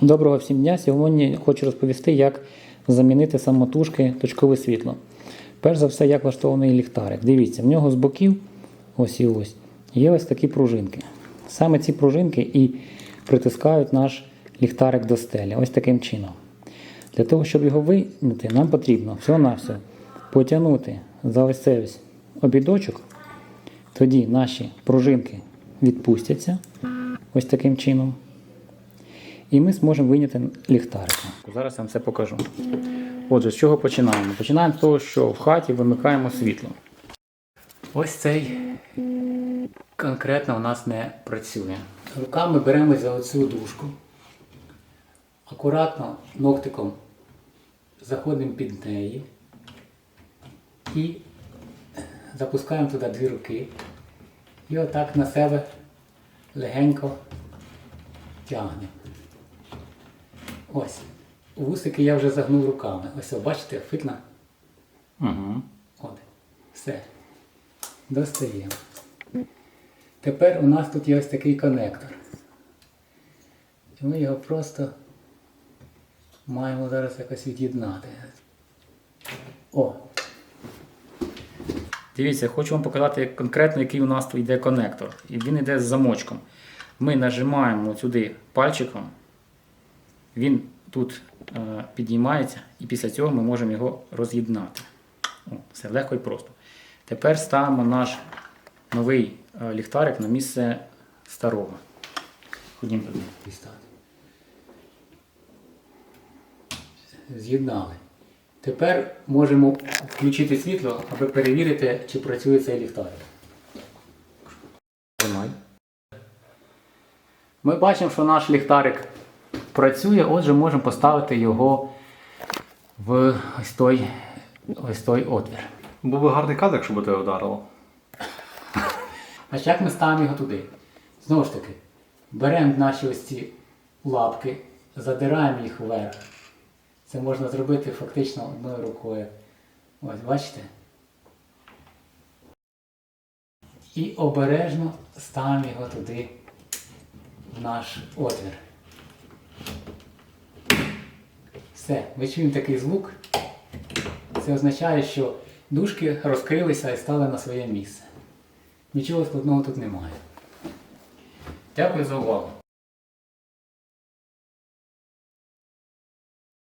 Доброго всім дня! Сьогодні хочу розповісти, як замінити самотужки точкове світло. Перш за все, як влаштований ліхтарик. Дивіться, в нього з боків, ось і ось, є ось такі пружинки. Саме ці пружинки і притискають наш ліхтарик до стелі. Ось таким чином. Для того, щоб його вийняти, нам потрібно всього-навсього потягнути за ось цей ось обідочок. Тоді наші пружинки відпустяться ось таким чином. І ми зможемо вийняти ліхтарик. Зараз я вам це покажу. Отже, з чого починаємо? Починаємо з того, що в хаті вимикаємо світло. Ось цей конкретно у нас не працює. Руками беремо за оцю дужку. Акуратно ногтиком заходимо під неї і запускаємо туди дві руки. І отак на себе легенько тягнемо. Ось. Вусики я вже загнув руками. Ось, бачите, фитна. Угу. От. Все. Достаємо. Тепер у нас тут є ось такий конектор. І ми його просто маємо зараз якось від'єднати. О! Дивіться, хочу вам показати конкретно, який у нас тут йде конектор. І він йде з замочком. Ми нажимаємо сюди пальчиком, він тут е, підіймається, і після цього ми можемо його роз'єднати. Все легко і просто. Тепер ставимо наш новий е, ліхтарик на місце старого. Ходімо туди. Дістати. З'єднали. Тепер можемо включити світло, аби перевірити, чи працює цей ліхтарик. Ми бачимо, що наш ліхтарик працює, отже, можемо поставити його в ось той, ось той отвір. Був би гарний кадр, якщо би тебе вдарило. А як ми ставимо його туди? Знову ж таки, беремо наші ось ці лапки, задираємо їх вверх. Це можна зробити фактично одною рукою. Ось, бачите? І обережно ставимо його туди, в наш отвір. Все, ми чуємо такий звук. Це означає, що дужки розкрилися і стали на своє місце. Нічого складного тут немає. Дякую за увагу.